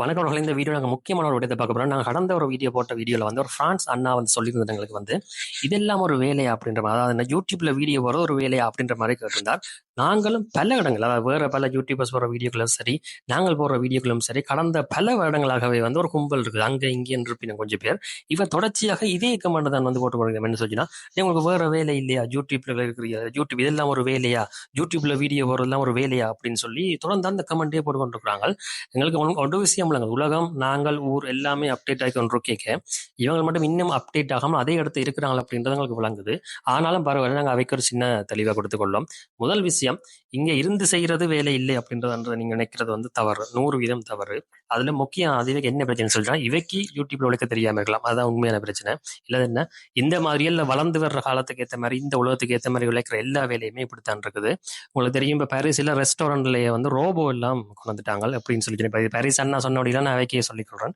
வணக்கம் இந்த வீடியோ நாங்கள் முக்கியமான ஒரு விடத்தை பார்க்க போகிறோம் நாங்கள் கடந்த ஒரு வீடியோ போட்ட வீடியோவில் வந்து ஒரு ஃப்ரான்ஸ் அண்ணா வந்து சொல்லியிருந்தது எங்களுக்கு வந்து இதெல்லாம் ஒரு வேலையா? அப்படின்ற மாதிரி. அதாவது யூடியூப்ல வீடியோ வர ஒரு வேலையா? அப்படின்ற மாதிரி கேட்டிருந்தார். நாங்களும் பல இடங்கள் அதாவது வேற பல யூடியூபர்ஸ் போகிற வீடியோக்களும் சரி நாங்கள் போடுற வீடியோக்களும் சரி கடந்த பல வருடங்களாகவே வந்து ஒரு கும்பல் இருக்குது. அங்கே இங்கே இருப்பின கொஞ்சம் பேர். இவன் தொடர்ச்சியாக இதே கமெண்ட் தான் வந்து போட்டு கொடுங்க என்ன சொல்லினா உங்களுக்கு வேற வேலை இல்லையா? யூடியூப்ல இருக்கிற யூடியூப் இதெல்லாம் ஒரு வேலையா? யூடியூப்ல வீடியோ போடுறதுலாம் ஒரு வேலையா? அப்படின்னு சொல்லி தொடர்ந்து அந்த கமெண்டே போட்டு கொண்டிருக்கிறாங்க. எங்களுக்கு ஒன்று ஒரு விஷயம் இல்லைங்க. உலகம் நாங்கள் ஊர் எல்லாமே அப்டேட் ஆகி ஒன்று கேட்க இவங்க மட்டும் இன்னும் அப்டேட் ஆகாமல் அதே இடத்துல இருக்கிறாங்க அப்படின்றது எங்களுக்கு விளங்குது. ஆனாலும் பரவாயில்ல. நாங்கள் அவைக்கு ஒரு சின்ன தெளிவாக கொடுத்துக்கொள்ளோம் முதல் விஷயம் இங்கே இருந்து செய்யறது வேலை இல்லை அப்படின்றத நீங்க நினைக்கிறது வந்து தவறு. நூறு வீதம் தவறு. அதில் முக்கியம் அதுவே என்ன பிரச்சனை சொல்றா இவைக்கு யூடியூப்ல உழைக்க தெரியாம இருக்கலாம். அதுதான் உண்மையான பிரச்சனை. இல்லை என்ன? இந்த மாதிரி வளர்ந்து வர்ற காலத்துக்கு ஏற்ற மாதிரி இந்த உலகத்துக்கு ஏற்ற மாதிரி உழைக்கிற எல்லா வேலையுமே இப்படித்தான் இருக்குது. உங்களுக்கு தெரியும் இப்போ பாரிஸ்ல ரெஸ்டாரண்ட்லயே வந்து ரோபோ எல்லாம் கொண்டு வந்துட்டாங்க அப்படின்னு சொல்லி இப்போ பாரிஸ் அண்ணா சொன்ன அப்படின்னா நான் அவைக்கே சொல்லிக்கிறேன்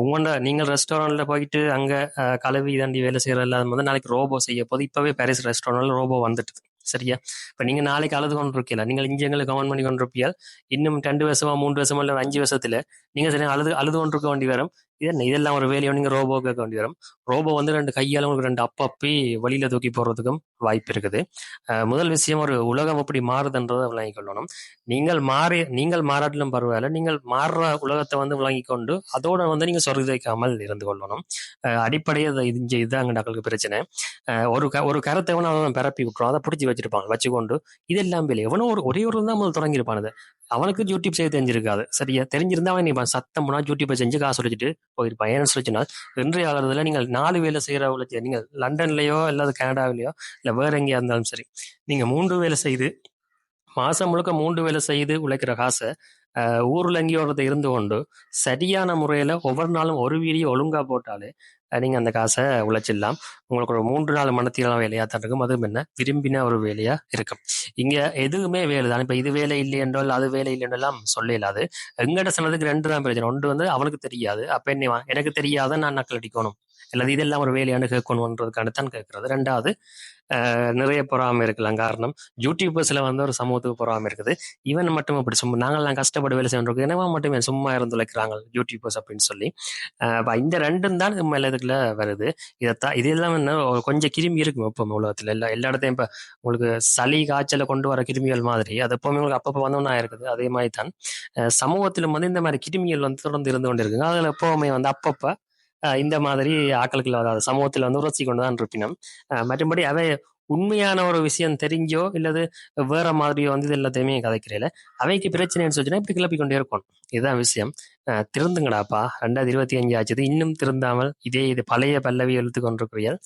உங்களோட நீங்கள் ரெஸ்டாரண்ட்ல போயிட்டு அங்கே கலவி தாண்டி வேலை செய்யற இல்லாத வந்து நாளைக்கு ரோபோ செய்ய போது இப்போவே பாரிஸ் ரெஸ்டாரண்ட்ல ரோபோ வந்துட்டு சரியா? இப்போ நீங்கள் நாளைக்கு அழுது கொண்டு இருக்கீங்களா நீங்கள் இங்கே எங்களை கமெண்ட் பண்ணி கொண்டு இருப்பியால் இன்னும் ரெண்டு வருஷமா மூன்று வருஷமா இல்லை அஞ்சு வருஷத்துல நீங்கள் சரி அழுது அழுது கொண்டு இருக்க வேண்டி வரும். இது என்ன இதெல்லாம் ஒரு வேலையோ நீங்கள் ரோபோ கேட்க வேண்டி வரும். ரோபோ வந்து ரெண்டு கையால் உங்களுக்கு ரெண்டு அப்பப்பி வழியில தூக்கி போடுறதுக்கும் வாய்ப்பு இருக்குது. முதல் விஷயம் ஒரு உலகம் எப்படி மாறுதுன்றதை விளங்கிக் கொள்ளணும். நீங்கள் மாறி நீங்கள் மாறாட்டிலும் பரவாயில்ல நீங்கள் மாறுற உலகத்தை வந்து விளங்கி கொண்டு அதோட வந்து நீங்கள் சொருதைக்காமல் இருந்து கொள்ளணும். அஹ் அடிப்படையே இதுதான் அங்கே பிரச்சனை. ஒரு க ஒரு கருத்தை வேணும் அவன் பரப்பி விட்டுரும் அதை பிடிச்சி வச்சிருப்பாங்க வச்சுக்கொண்டு இதெல்லாம் வேலை. எவனோ ஒரு ஒரே ஒரு தான் முதல் தொடங்கியிருப்பானது அவனுக்கு யூடியூப் செய்ய தெரிஞ்சிருக்காது. சரியா? தெரிஞ்சிருந்தா அவன் நீ சத்தம் போனால் யூடியூப்பை செஞ்சு காசு வச்சுட்டு போயிருப்பான் ஏன்னு சொல்லிச்சுன்னா இன்றைய காலத்துல நீங்கள் நாலு வேலை செய்கிற உழைச்சி நீங்கள் லண்டன்லையோ அல்லது கனடாவிலயோ இல்லை வேற எங்கேயா இருந்தாலும் சரி நீங்கள் மூன்று வேலை செய்து மாசம் முழுக்க மூன்று வேலை செய்து உழைக்கிற காசை ஆஹ் ஊர்ல இருந்து கொண்டு சரியான முறையில ஒவ்வொரு நாளும் ஒரு வீடியோ ஒழுங்கா போட்டாலே நீங்கள் நீங்க அந்த காசை உழைச்சிடலாம். உங்களுக்கு ஒரு மூன்று நாள் மனத்திலாம் வேலையா தான் இருக்கும். அதுவும் என்ன? விரும்பின ஒரு வேலையா இருக்கும். இங்க எதுவுமே வேலை தான். இப்ப இது வேலை இல்லை என்றால் அது வேலை இல்லை என்றெல்லாம் சொல்ல இல்லாது எங்கட சொன்னதுக்கு ரெண்டு தான் பிரச்சனை ஒன்று வந்து அவனுக்கு தெரியாது. அப்ப என்ன எனக்கு தெரியாத நான் நக்கல் அடிக்கணும். அல்லது இதெல்லாம் ஒரு வேலையான கேட்கணுன்றதுக்கான தான் கேட்கறது. ரெண்டாவது நிறைய பொறாமை இருக்கலாம். காரணம் யூடியூபர்ஸில் வந்து ஒரு சமூகத்துக்கு பொறாமை இருக்குது. இவன் மட்டும் அப்படி சும்மா நாங்கள்லாம் கஷ்டப்பட்டு வேலை செய்யறோம் என்னவா மட்டுமே சும்மா இருந்து உழைக்கிறாங்க யூடியூபர்ஸ் அப்படின்னு சொல்லி. இந்த ரெண்டும் தான் மேல இதுக்குள்ள வருது. இதைத்தான் இதெல்லாம் என்ன கொஞ்சம் கிருமி இருக்கும் எப்பவுமே உலகத்தில். எல்லா எல்லா இடத்தையும் இப்போ உங்களுக்கு சளி காய்ச்சலை கொண்டு வர கிருமிகள் மாதிரி அது எப்பவுமே உங்களுக்கு அப்பப்போ வந்தோன்னா இருக்குது. அதே மாதிரி தான் சமூகத்திலும் வந்து இந்த மாதிரி கிருமிகள் வந்து தொடர்ந்து இருந்து கொண்டு இருக்குங்க அதில் எப்பவுமே வந்து அப்பப்போ இந்த மாதிரி ஆக்களுக்குள்ள அதாவது சமூகத்தில் வந்து உரசி கொண்டு தான் இருப்பினும் மற்றபடி அவை உண்மையான ஒரு விஷயம் தெரிஞ்சோ இல்லது வேற மாதிரியோ வந்து இது எல்லாத்தையுமே கதைக்கிறேல அவைக்கு பிரச்சனைன்னு சொல்லிச்சுன்னா இப்படி கிளப்பி கொண்டே இருக்கும் இதுதான் விஷயம். திருந்துங்கடாப்பா. ரெண்டாயிரத்தி இருபத்தி அஞ்சு ஆச்சுது. இன்னும் திருந்தாமல் இதே இது பழைய பல்லவி எழுத்து கொண்டிருக்கிறீர்கள்.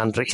நன்றி.